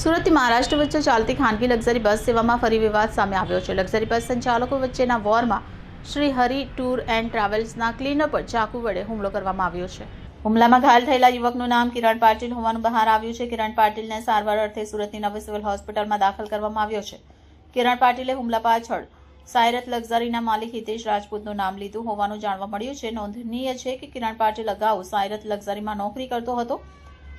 સુરતથી મહારાષ્ટ્ર વચ્ચે ચાલતી ખાનગી લક્ઝરી બસ સેવામાં ફરી વિવાદ સામે આવ્યો છે. લક્ઝરી બસ સંચાલકો વચ્ચેના વોરમાં શ્રી હરિ ટૂર એન્ડ ટ્રાવેલ્સના ક્લીનર પર ચાકુ વડે હુમલો કરવામાં આવ્યો છે. હુમલામાં ઘાયલ થયેલા યુવકનું નામ કિરણ પાટીલ હોવાનું બહાર આવ્યું છે. કિરણ પાટીલને સારવાર અર્થે સુરતની નવી સિવિલ હોસ્પિટલમાં દાખલ કરવામાં આવ્યો છે. કિરણ પાટીલે હુમલા પાછળ સાયરત લક્ઝરીના માલિક હિતેશ રાજપૂતનું નામ લીધું હોવાનું જાણવા મળ્યું છે. નોંધનીય છે કે કિરણ પાટીલ અગાઉ સાયરત લક્ઝરીમાં નોકરી કરતો હતો.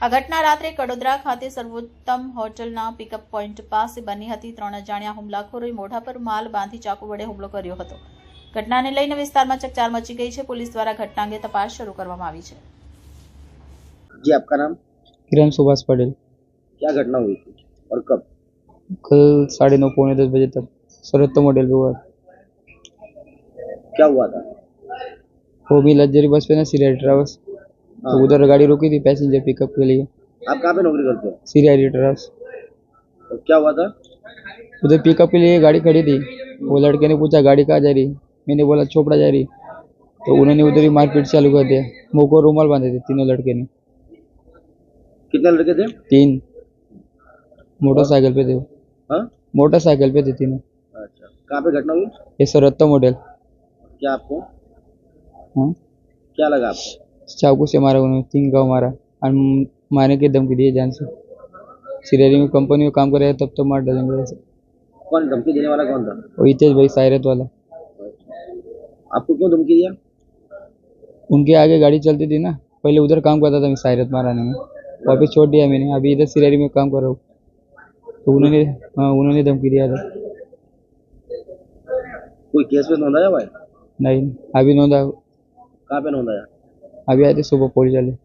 આ ઘટના રાત્રે કડોદરા ખાતે સર્વોત્તમ હોટલના પિકઅપ પોઈન્ટ પાસે બની હતી ત્રણ અજાણ્યા હુમલાખોરોએ મોઢા પર માલ બાંધી ચાકુ વડે હુમલો કર્યો હતો ઘટનાને લઈને વિસ્તારમાં ચકચાર મચી ગઈ છે પોલીસ દ્વારા ઘટના અંગે તપાસ શરૂ કરવામાં આવી છે जी आपका नाम किरण सुभाष पटेल क्या घटना हुई थी और कब कल साढ़े नौ पौने दस बजे तक सर्वोत्तम होटल पे हुआ क्या हुआ था वो भी लग्जरी बस पे ना सीरिया ट्रेवल्स तो हाँ। उधर गाड़ी रुकी थी पैसेंजर पिकअप के लिए। आप कहाँ पे नौकरी करते हो? सीरिया ट्रेवल्स और क्या हुआ था? उधर पिकअप के लिए गाड़ी खड़ी थी। वो लड़के ने पूछा गाड़ी कहाँ जा रही? मैंने बोला चोपड़ा जा रही। तो उन्होंने उधर ही मारपीट चालू कर दिया। मुँह को रुमाल बांधे थे तीनों लड़के ने। कितने लड़के थे? तीन। मोटरसाइकिल पे थे वो। हाँ? मोटरसाइकिल पे थे तीनों। अच्छा। कहाँ पे घटना हुई? ये सर्वोत्तम होटल क्या आपको? हाँ? क्या लगा आपको? चाकू से मारा उन्होंने तीन गाँव मारा। और मारने की धमकी दी जान से। सिरेरी में कंपनी में काम कर रहे तब तो मार डालेंगे ऐसे कौन धमकी देने वाला कौन था? और हितेश भाई सायरत वाला। आपको क्यों धमकी दिया? उनके आगे गाड़ी चलती थी ना पहले उधर काम करता था मैं सायरत महाराना में। वापस छोड़ दिया मैंने अभी इधर सिरेरी में काम कर रहा हूँ। तो उन्होंने हाँ उन्होंने धमकी दिया था। कोई केस में हुआ है नहीं अभी नौंदा कहाँ पे अभी Había de subo por ya le...